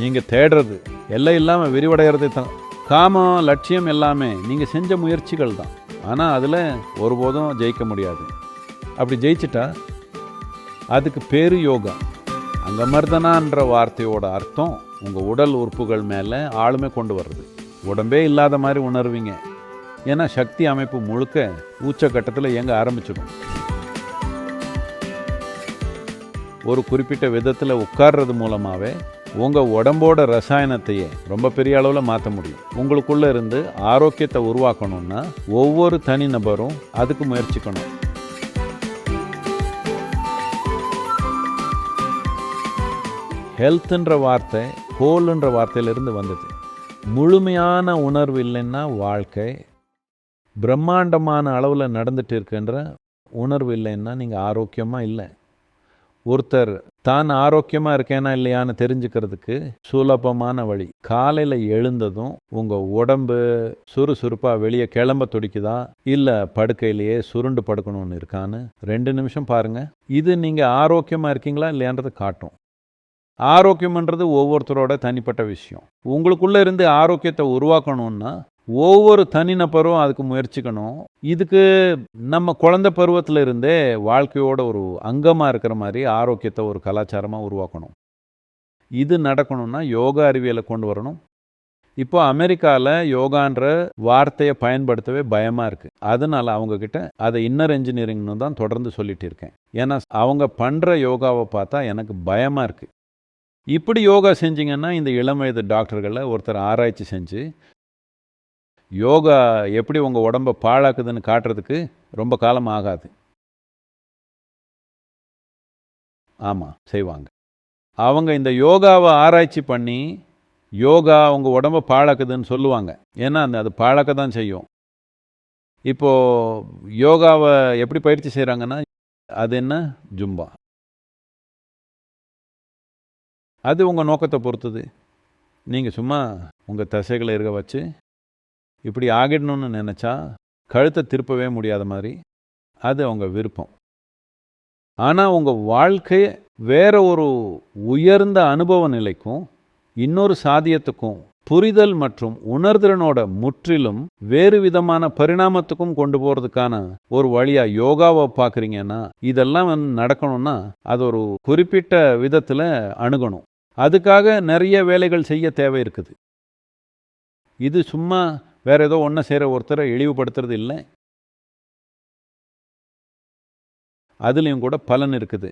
நீங்கள் தேடுறது. எல்லாம் இல்லாமல் விரிவடைகிறது தான். காமம் லட்சியம் எல்லாமே நீங்கள் செஞ்ச முயற்சிகள் தான். ஆனால் அதில் ஒருபோதும் ஜெயிக்க முடியாது. அப்படி ஜெயிச்சிட்டா அதுக்கு பேரு யோகா. அங்கமர்தனான்ற வார்த்தையோட அர்த்தம் உங்கள் உடல் உறுப்புகள் மேலே ஆளுமை கொண்டு வர்றது. உடம்பே இல்லாத மாதிரி உணர்வீங்க. ஏன்னா சக்தி அமைப்பு முழுக்க உச்சக்கட்டத்தில் இயங்க ஆரம்பிச்சிடும். ஒரு குறிப்பிட்ட விதத்தில் உட்கார்றது மூலமாகவே உங்கள் உடம்போட ரசாயனத்தையே ரொம்ப பெரிய அளவில் மாற்ற முடியும். உங்களுக்குள்ளே இருந்து ஆரோக்கியத்தை உருவாக்கணும்னா ஒவ்வொரு தனிநபரும் அதுக்கு முயற்சிக்கணும். ஹெல்த்துன்ற வார்த்தை ஹோல்ன்ற வார்த்தையிலிருந்து வந்தது. முழுமையான உணர்வு இல்லைன்னா வாழ்க்கை பிரம்மாண்டமான அளவில் நடந்துட்டு இருக்கின்ற உணர்வு இல்லைன்னா நீங்கள் ஆரோக்கியமாக இல்லை. ஒருத்தர் தான் ஆரோக்கியமாக இருக்கேனா இல்லையான்னு தெரிஞ்சுக்கிறதுக்கு சுலபமான வழி. காலையில் எழுந்ததும் உங்கள் உடம்பு சுறுசுறுப்பாக வெளியே கிளம்ப துடிக்குதா? இல்லை படுக்கையிலேயே சுருண்டு படுக்கணும்னு இருக்கான்னு ரெண்டு நிமிஷம் பாருங்கள் இது நீங்கள் ஆரோக்கியமாக இருக்கீங்களா இல்லையான்றதை காட்டும். ஆரோக்கியம்ன்றது ஒவ்வொருத்தரோட தனிப்பட்ட விஷயம். உங்களுக்குள்ளே இருந்து ஆரோக்கியத்தை உருவாக்கணும்னா ஒவ்வொரு தனிநபரும் அதுக்கு முயற்சிக்கணும். இதுக்கு நம்ம குழந்தை பருவத்தில் இருந்தே வாழ்க்கையோட ஒரு அங்கமாக இருக்கிற மாதிரி ஆரோக்கியத்தை ஒரு கலாச்சாரமாக உருவாக்கணும். இது நடக்கணும்னா யோகா அறிவியலை கொண்டு வரணும். இப்போ அமெரிக்காவில் யோகான்ற வார்த்தையை பயன்படுத்தவே பயமாக இருக்குது அதனால் அவங்கக்கிட்ட அதை இன்னர் என்ஜினியரிங்னு தான் தொடர்ந்து சொல்லிட்டு இருக்கேன். ஏன்னா அவங்க பண்ணுற யோகாவை பார்த்தா எனக்கு பயமாக இருக்குது இப்படி யோகா செஞ்சீங்கன்னா இந்த இளம் வயது டாக்டர்களை ஒருத்தர் ஆராய்ச்சி செஞ்சு யோகா எப்படி உங்கள் உடம்பை பாழாக்குதுன்னு காட்டுறதுக்கு ரொம்ப காலம் ஆகாது. ஆமாம் செய்வாங்க. அவங்க இந்த யோகாவை ஆராய்ச்சி பண்ணி யோகா உங்கள் உடம்பை பாழாக்குதுன்னு சொல்லுவாங்க. ஏன்னா அந்த அது பாழாக்க தான் செய்யும். இப்போது யோகாவை எப்படி பயிற்சி செய்கிறாங்கன்னா அது என்ன? ஜும்பா. அது உங்கள் நோக்கத்தை பொறுத்தது. நீங்கள் சும்மா உங்கள் தசைகளை இருக்க வச்சு இப்படி ஆகிடணும்னு நினச்சா கழுத்தை திருப்பவே முடியாத மாதிரி அது அவங்க விருப்பம். ஆனால் உங்கள் வாழ்க்கையை வேற ஒரு உயர்ந்த அனுபவ நிலைக்கும் இன்னொரு சாதியத்துக்கும் புரிதல் மற்றும் உணர்திறனோட முற்றிலும் வேறு விதமான பரிணாமத்துக்கும் கொண்டு போகிறதுக்கான ஒரு வழியாக யோகாவை பார்க்குறீங்கன்னா இதெல்லாம் வந்து நடக்கணும்னா அது ஒரு குறிப்பிட்ட விதத்தில் அணுகணும். அதுக்காக நிறைய வேலைகள் செய்ய தேவை இருக்குது. இது சும்மா வேறு ஏதோ ஒன்றை செய்கிற ஒருத்தரை இழிவுபடுத்துறது இல்லை. அதுலேயும் கூட பலன் இருக்குது.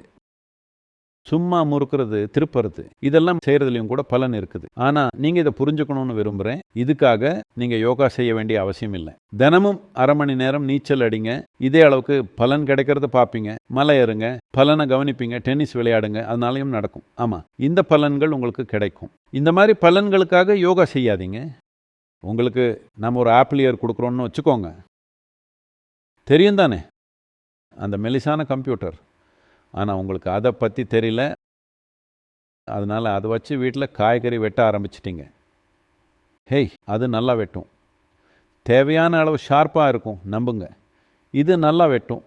சும்மா முறுக்கிறது திருப்புறது இதெல்லாம் செய்கிறதுலையும் கூட பலன் இருக்குது. ஆனால் நீங்கள் இதை புரிஞ்சுக்கணும்னு விரும்புகிறேன் இதுக்காக நீங்கள் யோகா செய்ய வேண்டிய அவசியம் இல்லை. தினமும் அரை மணி நேரம் நீச்சல் அடிங்க. இதே அளவுக்கு பலன் கிடைக்கிறத பார்ப்பீங்க மலை ஏறுங்க. பலனை கவனிப்பீங்க. டென்னிஸ் விளையாடுங்க. அதனாலையும் நடக்கும். ஆமாம் இந்த பலன்கள் உங்களுக்கு கிடைக்கும். இந்த மாதிரி பலன்களுக்காக யோகா செய்யாதீங்க. உங்களுக்கு நம்ம ஒரு ஆப்பிள் இயர் கொடுக்குறோன்னு வச்சுக்கோங்க. தெரியும் தானே? அந்த மெலிசான கம்ப்யூட்டர் ஆனால் உங்களுக்கு அதை பற்றி தெரியல. அதனால் அதை வச்சு வீட்டில் காய்கறி வெட்ட ஆரம்பிச்சிட்டிங்க. ஹேய் அது நல்லா வெட்டும். தேவையான அளவு ஷார்ப்பாக இருக்கும் நம்புங்க. இது நல்லா வெட்டும்.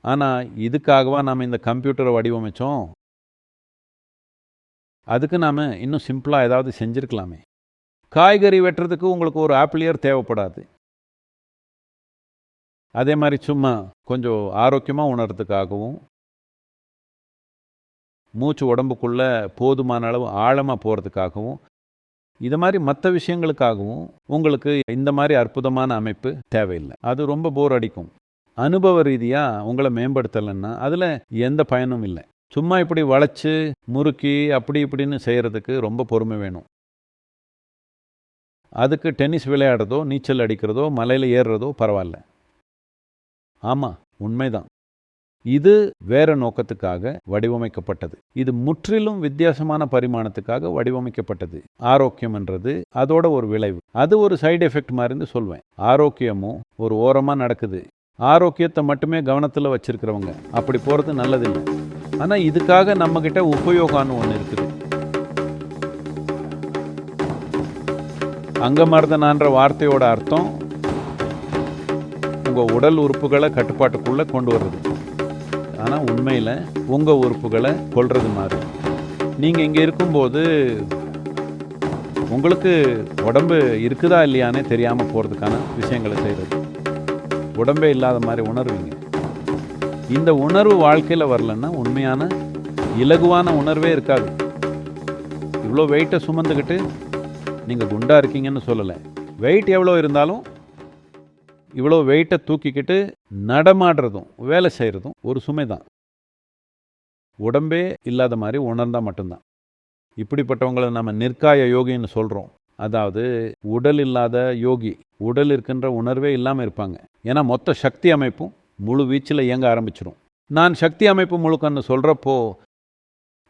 ஆனால் இதுக்காகவா நாம் இந்த கம்ப்யூட்டரை வடிவமைச்சோம்? அதுக்கு நாம் இன்னும் சிம்பிளாக ஏதாவது செஞ்சுருக்கலாமே. காய்கறி வெட்டுறதுக்கு உங்களுக்கு ஒரு ஆப்பிளியர் தேவைப்படாது. அதே மாதிரி சும்மா கொஞ்சம் ஆரோக்கியமாக உணர்றதுக்காகவும் மூச்சு உடம்புக்குள்ளே போதுமான அளவு ஆழமாக போகிறதுக்காகவும் இது மாதிரி மற்ற விஷயங்களுக்காகவும் உங்களுக்கு இந்த மாதிரி அற்புதமான அமைப்பு தேவையில்லை. அது ரொம்ப போர் அடிக்கும். அனுபவ ரீதியாக உங்களை மேம்படுத்தலைன்னா அதில் எந்த பயனும் இல்லை. சும்மா இப்படி வளைச்சு முறுக்கி அப்படி இப்படின்னு செய்கிறதுக்கு ரொம்ப பொறுமை வேணும். அதுக்கு டென்னிஸ் விளையாடுறதோ நீச்சல் அடிக்கிறதோ மலையில் ஏறுறதோ பரவாயில்ல. ஆமாம் உண்மைதான். இது வேற நோக்கத்துக்காக வடிவமைக்கப்பட்டது. இது முற்றிலும் வித்தியாசமான பரிமாணத்துக்காக வடிவமைக்கப்பட்டது. ஆரோக்கியம்ன்றது அதோட ஒரு விளைவு. அது ஒரு சைடு எஃபெக்ட் மாதிரி சொல்வேன். ஆரோக்கியமும் ஒரு ஓரமாக நடக்குது. ஆரோக்கியத்தை மட்டுமே கவனத்தில் வச்சிருக்கிறவங்க. அப்படி போகிறது நல்லதில்லை. ஆனால் இதுக்காக நம்மக்கிட்ட உபயோகம்னு ஒன்று இருக்குது. அங்கமர்தனான்ற வார்த்தையோட அர்த்தம் உங்கள் உடல் உறுப்புகளை கட்டுப்பாட்டுக்குள்ளே கொண்டு வர்றது. ஆனால் உண்மையில் உங்கள் உறுப்புகளை கொள்வது மாதிரி. நீங்கள் இங்கே இருக்கும்போது உங்களுக்கு உடம்பு இருக்குதா இல்லையானே தெரியாமல் போகிறதுக்கான விஷயங்களை செய்கிறது உடம்பே இல்லாத மாதிரி உணர்வீங்க. இந்த உணர்வு வாழ்க்கையில் வரலன்னா உண்மையான இலகுவான உணர்வே இருக்காது. இவ்வளோ வெயிட்டை சுமந்துக்கிட்டு நீங்கள் குண்டாக இருக்கீங்கன்னு சொல்லலை. வெயிட் எவ்வளோ இருந்தாலும் இவ்வளோ வெயிட்டை தூக்கிக்கிட்டு நடமாடுறதும் வேலை செய்கிறதும் ஒரு சுமை தான். உடம்பே இல்லாத மாதிரி உணர்ந்தால் மட்டும்தான். இப்படிப்பட்டவங்களை நம்ம நிற்காய யோகின்னு சொல்கிறோம் அதாவது உடல் இல்லாத யோகி உடல் இருக்கின்ற உணர்வே இல்லாமல் இருப்பாங்க. ஏன்னா மொத்த சக்தி அமைப்பும் முழு வீச்சில் இயங்க ஆரம்பிச்சிடும் நான் சக்தி அமைப்பு முழுக்கன்னு சொல்கிறப்போ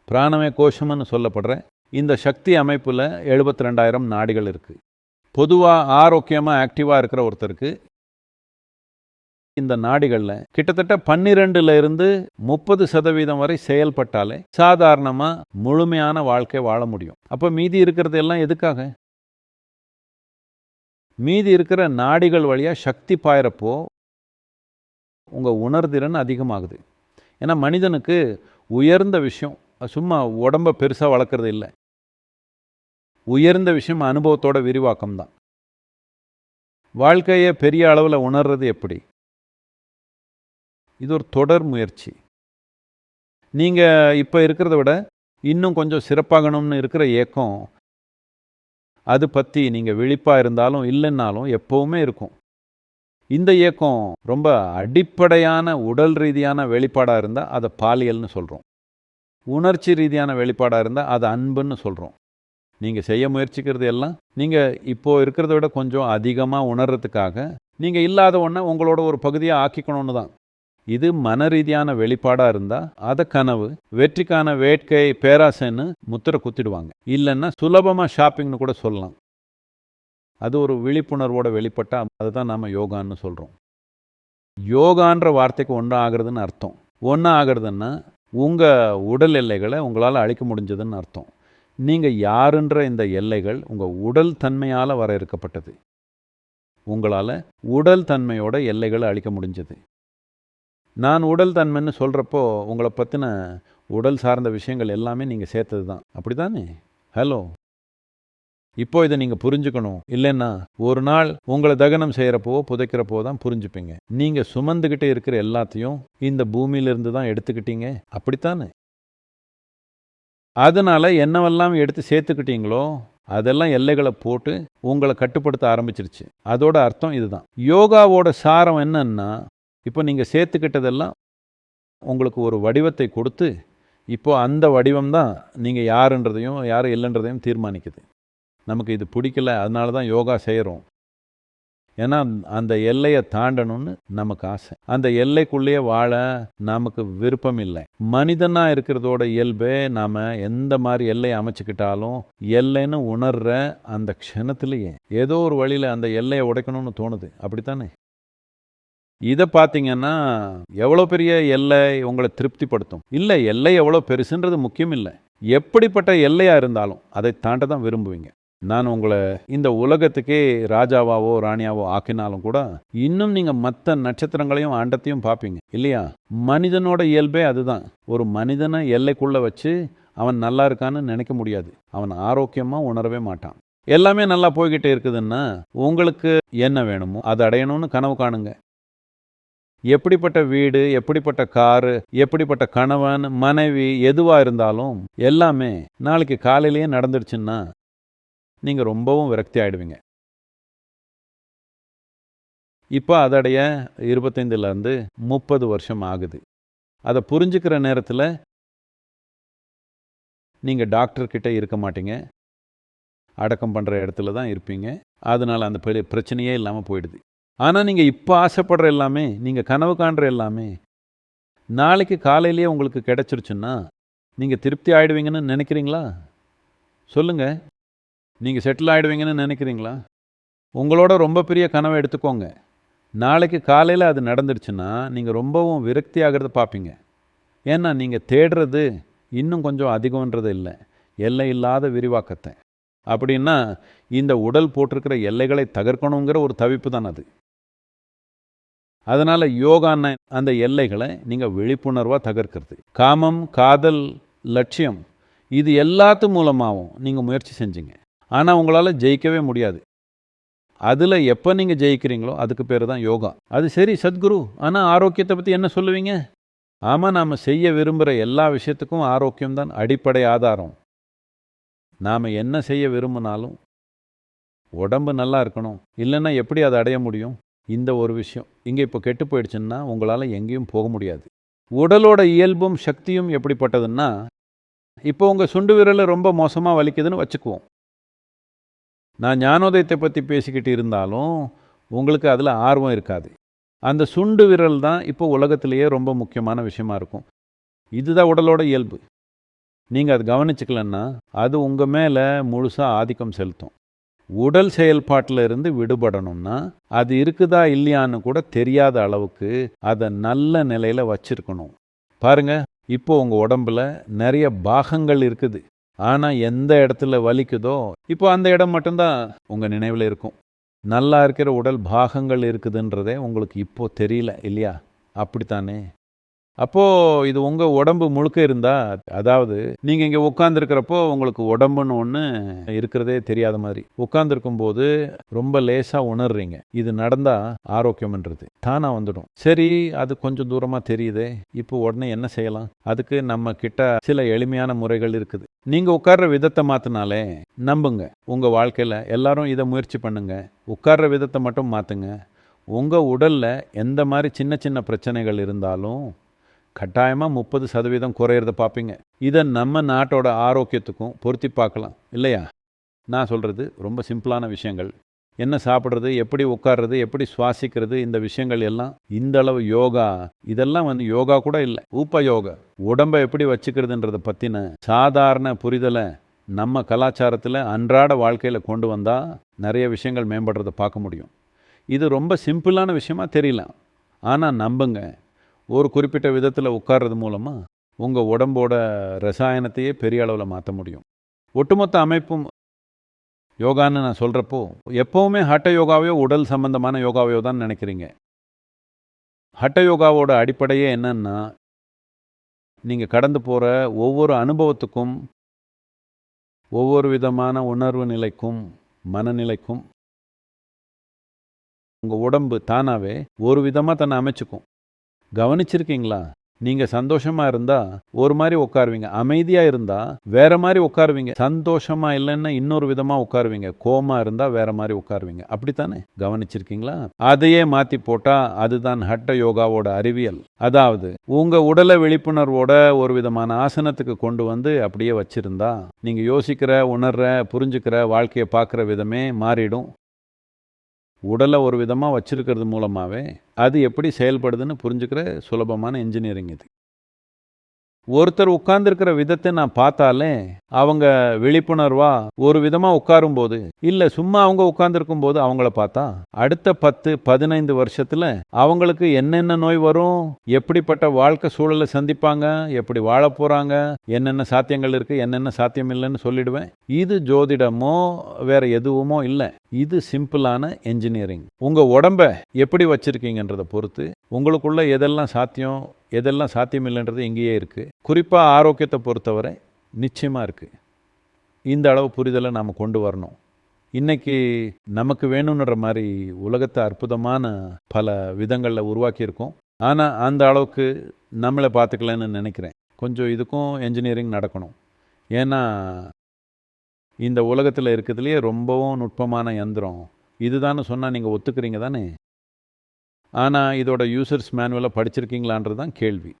பிராணமே கோஷம்னு சொல்லப்படுறேன் இந்த சக்தி அமைப்பில் எழுபத்தி ரெண்டாயிரம் நாடிகள் இருக்குது பொதுவாக ஆரோக்கியமாக ஆக்டிவாக இருக்கிற ஒருத்தருக்கு இந்த நாடிகளில் கிட்டத்தட்ட பன்னிரெண்டுல இருந்து முப்பது சதவீதம் வரை செயல்பட்டாலே சாதாரணமாக முழுமையான வாழ்க்கை வாழ முடியும். அப்போ மீதி இருக்கிறது எல்லாம் எதுக்காக? மீதி இருக்கிற நாடிகள் வழியாக சக்தி பாயிறப்போ உங்கள் உணர்திறன் அதிகமாகுது. ஏன்னா மனிதனுக்கு உயர்ந்த விஷயம் சும்மா உடம்பை பெருசாக வளர்க்குறது இல்லை. உயர்ந்த விஷயம் அனுபவத்தோட விரிவாக்கம் தான் வாழ்க்கையை பெரிய அளவில் உணர்றது எப்படி? இது ஒரு தொடர் முயற்சி. நீங்கள் இப்போ இருக்கிறத விட இன்னும் கொஞ்சம் சிறப்பாகணும்னு இருக்கிற ஏக்கம் அது பற்றி நீங்கள் விழிப்பாக இருந்தாலும் இல்லைன்னாலும் எப்போவுமே இருக்கும். இந்த இயக்கம் ரொம்ப அடிப்படையான உடல் ரீதியான வெளிப்பாடாக இருந்தால் அதை பாலியல்னு சொல்கிறோம் உணர்ச்சி ரீதியான வெளிப்பாடாக இருந்தால் அது அன்புன்னு சொல்கிறோம் நீங்கள் செய்ய முயற்சிக்கிறது எல்லாம் நீங்கள் இப்போது இருக்கிறத விட கொஞ்சம் அதிகமாக உணர்றதுக்காக நீங்கள் இல்லாத ஒன்றை உங்களோட ஒரு பகுதியாக ஆக்கிக்கணும்னு தான். இது மன ரீதியான வெளிப்பாடாக இருந்தால் அதை கனவு வெற்றிக்கான வேட்கை பேராசைன்னு முத்திரை குத்திடுவாங்க. இல்லைன்னா சுலபமாக ஷாப்பிங்னு கூட சொல்லலாம். அது ஒரு விழிப்புணர்வோட வெளிப்பட்டால் அதுதான் நாம் யோகான்னு சொல்கிறோம் யோகான்ற வார்த்தைக்கு ஒன்றா ஆகிறதுன்னு அர்த்தம். ஒன்றா ஆகிறதுன்னா உங்கள் உடல் எல்லைகளை உங்களால் அழிக்க முடிஞ்சதுன்னு அர்த்தம். நீங்கள் யாருன்ற இந்த எல்லைகள் உங்கள் உடல் தன்மையால் வரையறுக்கப்பட்டது உங்களால் உடல் தன்மையோட எல்லைகளை அழிக்க முடிஞ்சது. நான் உடல் தன்மைன்னு சொல்கிறப்போ உங்களை பற்றின உடல் சார்ந்த விஷயங்கள் எல்லாமே நீங்கள் சேர்த்தது தான் அப்படி தானே ஹலோ இப்போ இதை நீங்கள் புரிஞ்சுக்கணும். இல்லைன்னா ஒரு நாள் உங்களை தகனம் செய்கிறப்போ புதைக்கிறப்போ தான் புரிஞ்சுப்பீங்க. நீங்கள் சுமந்துக்கிட்டே இருக்கிற எல்லாத்தையும் இந்த பூமியிலிருந்து தான் எடுத்துக்கிட்டீங்க. அப்படித்தானே? அதனால் என்னவெல்லாம் எடுத்து சேர்த்துக்கிட்டீங்களோ அதெல்லாம் எல்லைகளை போட்டு உங்களை கட்டுப்படுத்த ஆரம்பிச்சிருச்சு. அதோட அர்த்தம் இதுதான். யோகாவோட சாரம் என்னன்னா இப்போ நீங்கள் சேர்த்துக்கிட்டதெல்லாம் உங்களுக்கு ஒரு வடிவத்தை கொடுத்து இப்போ அந்த வடிவம் தான் நீங்கள் யாருன்றதையும் யார் இல்லைன்றதையும் தீர்மானிக்குது. நமக்கு இது பிடிக்கல அதனால தான் யோகா செய்கிறோம் ஏன்னா அந்த எல்லையை தாண்டணும்னு நமக்கு ஆசை. அந்த எல்லைக்குள்ளேயே வாழ நமக்கு விருப்பம் இல்லை. மனிதனாக இருக்கிறதோட இயல்பே நாம் எந்த மாதிரி எல்லையை அமைச்சுக்கிட்டாலும் எல்லைன்னு உணர்ற அந்த க்ஷணத்துலேயே ஏதோ ஒரு வழியில் அந்த எல்லையை உடைக்கணும்னு தோணுது. அப்படித்தானே? இதை பார்த்தீங்கன்னா எவ்வளோ பெரிய எல்லை உங்களை திருப்திப்படுத்தும்? இல்லை எல்லை எவ்வளோ பெருசுன்றது முக்கியம் இல்லை. எப்படிப்பட்ட எல்லையாக இருந்தாலும் அதை தாண்ட தான் விரும்புவீங்க. நான் உங்களை இந்த உலகத்துக்கே ராஜாவாவோ ராணியாவோ ஆக்கினாலும் கூட இன்னும் நீங்கள் மற்ற நட்சத்திரங்களையும் ஆண்டத்தையும் பார்ப்பீங்க இல்லையா? மனிதனோட இயல்பே அதுதான். ஒரு மனிதனை எல்லைக்குள்ளே வச்சு அவன் நல்லா இருக்கான்னு நினைக்க முடியாது. அவன் ஆரோக்கியமாக உணரவே மாட்டான். எல்லாமே நல்லா போய்கிட்டே இருக்குதுன்னா உங்களுக்கு என்ன வேணுமோ அதை அடையணும்னு கனவு காணுங்க. எப்படிப்பட்ட வீடு எப்படிப்பட்ட காரு எப்படிப்பட்ட கணவன் மனைவி எதுவாக இருந்தாலும் எல்லாமே நாளைக்கு காலையிலேயே நடந்துடுச்சுன்னா நீங்கள் ரொம்பவும் விரக்தி ஆகிடுவீங்க இப்போ அதடைய இருபத்தைந்துலேருந்து முப்பது வருஷம் ஆகுது. அதை புரிஞ்சுக்கிற நேரத்தில் நீங்கள் டாக்டர்கிட்ட இருக்க மாட்டீங்க. அடக்கம் பண்ணுற இடத்துல தான் இருப்பீங்க. அதனால் அந்த பெரிய பிரச்சனையே இல்லாமல் போயிடுது. ஆனால் நீங்கள் இப்போ ஆசைப்படுற எல்லாமே நீங்கள் கனவு காண்ற எல்லாமே நாளைக்கு காலையிலேயே உங்களுக்கு கிடச்சிருச்சுன்னா நீங்கள் திருப்தி ஆகிடுவீங்கன்னு நினைக்கிறீங்களா? சொல்லுங்கள் நீங்கள் செட்டில் ஆகிடுவீங்கன்னு நினைக்கிறீங்களா? உங்களோட ரொம்ப பெரிய கனவை எடுத்துக்கோங்க. நாளைக்கு காலையில் அது நடந்துருச்சுன்னா நீங்கள் ரொம்பவும் விரக்தி ஆகிறத பார்ப்பீங்க ஏன்னா நீங்கள் தேடுறது இன்னும் கொஞ்சம் அதிகம்ன்றது இல்லை. எல்லை இல்லாத விரிவாக்கத்தை. அப்படின்னா இந்த உடல் போட்டிருக்கிற எல்லைகளை தகர்க்கணுங்கிற ஒரு தவிப்பு தான் அது. அதனால் யோகான அந்த எல்லைகளை நீங்கள் விழிப்புணர்வாக தகர்க்கிறது. காமம் காதல் லட்சியம் இது எல்லாத்து மூலமாகவும் நீங்கள் முயற்சி செஞ்சீங்க. ஆனால் உங்களால் ஜெயிக்கவே முடியாது. அதில் எப்போ நீங்கள் ஜெயிக்கிறீங்களோ அதுக்கு பேர் தான் யோகா. அது சரி சத்குரு ஆனால் ஆரோக்கியத்தை பற்றி என்ன சொல்லுவீங்க? ஆமாம் நாம் செய்ய விரும்புகிற எல்லா விஷயத்துக்கும் ஆரோக்கியம்தான் அடிப்படை ஆதாரம். நாம் என்ன செய்ய விரும்பினாலும் உடம்பு நல்லா இருக்கணும். இல்லைன்னா எப்படி அதை அடைய முடியும்? இந்த ஒரு விஷயம். இங்கே இப்போ கெட்டு போயிடுச்சுன்னா உங்களால் எங்கேயும் போக முடியாது. உடலோட இயல்பும் சக்தியும் எப்படிப்பட்டதுன்னா இப்போ உங்கள் சுண்டு விரலை ரொம்ப மோசமாக வலிக்குதுன்னு வச்சுக்குவோம். நான் ஞானோதயத்தை பற்றி பேசிக்கிட்டு இருந்தாலும் உங்களுக்கு அதில் ஆர்வம் இருக்காது. அந்த சுண்டு விரல் தான் இப்போ உலகத்திலேயே ரொம்ப முக்கியமான விஷயமா இருக்கும். இதுதான் உடலோட இயல்பு. நீங்கள் அது கவனிச்சுக்கலன்னா அது உங்கள் மேலே முழுசாக ஆதிக்கம் செலுத்தும். உடல் செயல்பாட்டில் இருந்து விடுபடணும்னா அது இருக்குதா இல்லையான்னு கூட தெரியாத அளவுக்கு அதை நல்ல நிலையில் வச்சிருக்கணும். பாருங்க இப்போ உங்கள் உடம்புல நிறைய பாகங்கள் இருக்குது. ஆனால் எந்த இடத்துல வலிக்குதோ இப்போ அந்த இடம் மட்டும்தான் உங்கள் நினைவில் இருக்கும். நல்லா இருக்கிற உடல் பாகங்கள் இருக்குதுன்றதே உங்களுக்கு இப்போது தெரியல இல்லையா? அப்படித்தானே? அப்போது இது உங்கள் உடம்பு முழுக்க இருந்தால் அதாவது நீங்கள் இங்கே உட்காந்துருக்கிறப்போ உங்களுக்கு உடம்புன்னு ஒன்று இருக்கிறதே தெரியாத மாதிரி. உட்காந்துருக்கும் போது ரொம்ப லேசாக உணர்றீங்க. இது நடந்தால் ஆரோக்கியம்ன்றது. தானாக வந்துடும். சரி அது கொஞ்சம் தூரமாக தெரியுதே. இப்போ உடனே என்ன செய்யலாம்? அதுக்கு நம்ம கிட்ட சில எளிமையான முறைகள் இருக்குது. நீங்கள் உட்கார்ற விதத்தை மாற்றினாலே நம்புங்க. உங்கள் வாழ்க்கையில் எல்லாரும் இதை முயற்சி பண்ணுங்க. உட்கார்ற விதத்தை மட்டும் மாற்றுங்க உங்கள் உடலில் எந்த மாதிரி சின்ன சின்ன பிரச்சனைகள் இருந்தாலும் கட்டாயமாக முப்பது சதவீதம் குறையிறத பார்ப்பீங்க. இதை நம்ம நாட்டோட ஆரோக்கியத்துக்கும் பொருத்தி பார்க்கலாம். இல்லையா? நான் சொல்கிறது ரொம்ப சிம்பிளான விஷயங்கள். என்ன சாப்பிட்றது எப்படி உட்கார்றது எப்படி சுவாசிக்கிறது இந்த விஷயங்கள் எல்லாம் இந்த அளவு யோகா இதெல்லாம் வந்து யோகா கூட இல்லை ஊப்ப யோகா உடம்பை எப்படி வச்சுக்கிறதுன்றதை பற்றின சாதாரண புரிதலை நம்ம கலாச்சாரத்தில் அன்றாட வாழ்க்கையில் கொண்டு வந்தால் நிறைய விஷயங்கள் மேம்படுறதை பார்க்க முடியும். இது ரொம்ப சிம்பிளான விஷயமா தெரியல. ஆனால் நம்புங்க ஒரு குறிப்பிட்ட விதத்தில் உட்கார்றது மூலமாக உங்கள் உடம்போட ரசாயனத்தையே பெரிய அளவில் மாற்ற முடியும். ஒட்டுமொத்த அமைப்பும் யோகான்னு நான் சொல்கிறப்போ எப்போவுமே ஹட்ட யோகாவையோ உடல் சம்பந்தமான யோகாவையோ தான் நினைக்கிறீங்க. ஹட்ட யோகாவோட அடிப்படையே என்னன்னா நீங்கள் கடந்து போகிற ஒவ்வொரு அனுபவத்துக்கும் ஒவ்வொரு விதமான உணர்வு நிலைக்கும் மனநிலைக்கும் உங்கள் உடம்பு தானாகவே ஒரு விதமாக தன்னை அமைச்சுக்கும். கவனிச்சிருக்கீங்களா? நீங்கள் சந்தோஷமாக இருந்தால் ஒரு மாதிரி உட்காருவீங்க. அமைதியாக இருந்தால் வேற மாதிரி உட்காருவீங்க. சந்தோஷமாக இல்லைன்னா இன்னொரு விதமாக உட்காருவீங்க. கோமாக இருந்தால் வேற மாதிரி உட்காருவீங்க. அப்படித்தானே? கவனிச்சிருக்கீங்களா? அதையே மாற்றி போட்டால் அதுதான் ஹட்ட யோகாவோட அறிவியல். அதாவது உங்கள் உடலை விழிப்புணர்வோட ஒரு விதமான ஆசனத்துக்கு கொண்டு வந்து அப்படியே வச்சிருந்தா நீங்கள் யோசிக்கிற உணர்ற புரிஞ்சுக்கிற வாழ்க்கையை பார்க்குற விதமே மாறிடும். உடலை ஒரு விதமாக வச்சுருக்கிறது மூலமாகவே அது எப்படி செயல்படுதுன்னு புரிஞ்சுக்கிற சுலபமான இன்ஜினியரிங் இது. ஒருத்தர் உட்கார்ந்துருக்கிற விதத்தை நான் பார்த்தாலே அவங்க விழிப்புணர்வா ஒரு விதமாக உட்காரும்போது இல்லை சும்மா அவங்க உட்கார்ந்துருக்கும் போது அவங்கள பார்த்தா அடுத்த பத்து பதினைந்து வருஷத்தில் அவங்களுக்கு என்னென்ன நோய் வரும் எப்படிப்பட்ட வாழ்க்கை சூழலை சந்திப்பாங்க எப்படி வாழ போகிறாங்க என்னென்ன சாத்தியங்கள் இருக்குது என்னென்ன சாத்தியம் இல்லைன்னு சொல்லிடுவேன். இது ஜோதிடமோ வேற எதுவுமோ இல்லை. இது சிம்பிளான என்ஜினியரிங் உங்கள் உடம்ப எப்படி வச்சிருக்கீங்கன்றதை பொறுத்து உங்களுக்குள்ள எதெல்லாம் சாத்தியம் எதெல்லாம் சாத்தியம் இல்லைன்றது இங்கேயே இருக்குது குறிப்பாக ஆரோக்கியத்தை பொறுத்தவரை நிச்சயமாக இருக்குது இந்த அளவு புரிதலை நாம் கொண்டு வரணும். இன்றைக்கி நமக்கு வேணுன்ற மாதிரி உலகத்தை அற்புதமான பல விதங்களில் உருவாக்கியிருக்கோம். ஆனால் அந்த அளவுக்கு நம்மளை பார்த்துக்கலன்னு நினைக்கிறேன். கொஞ்சம் இதுக்கும் என்ஜினியரிங் நடக்கணும். ஏன்னா இந்த உலகத்தில் இருக்கிறதுலையே ரொம்பவும் நுட்பமான யந்திரம். இதுதான்னு சொன்னால் நீங்கள் ஒத்துக்கிறீங்க தானே? ஆனால் இதோட யூசர்ஸ் மேனுவலாக படிச்சிருக்கீங்களான்றது தான் கேள்வி.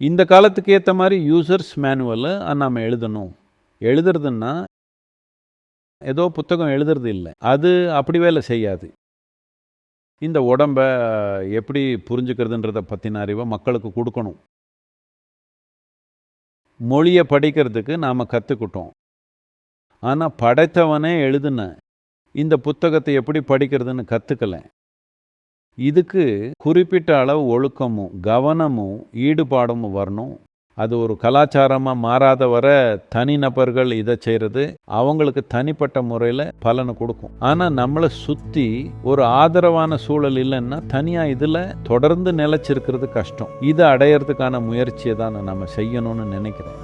இந்த காலத்துக்கு ஏற்ற மாதிரி யூசர்ஸ் மேனுவலை நாம் எழுதணும். எழுதுறதுன்னா ஏதோ புத்தகம் எழுதுறது இல்லை. அது அப்படி வேலை செய்யாது. இந்த உடம்ப எப்படி புரிஞ்சுக்கிறதுன்றத பற்றின அறிவை மக்களுக்கு கொடுக்கணும். மொழியை படிக்கிறதுக்கு நாம் கற்றுக்கிட்டோம் ஆனால் படைத்தவனே எழுதுன. இந்த புத்தகத்தை எப்படி படிக்கிறதுன்னு கற்றுக்கல இதுக்கு குறிப்பிட்ட அளவு ஒழுக்கமும் கவனமும் ஈடுபாடும் வரணும். அது ஒரு கலாச்சாரமாக மாறாத வர தனிநபர்கள் இதை செய்கிறது அவங்களுக்கு தனிப்பட்ட முறையில் பலனை கொடுக்கும். ஆனால் நம்மளை சுற்றி ஒரு ஆதரவான சூழல் இல்லைன்னா தனியாக இதில் தொடர்ந்து நிலைச்சிருக்கிறது கஷ்டம். இதை அடையிறதுக்கான முயற்சியை தான் நம்ம செய்யணும்னு நினைக்கிறேன்.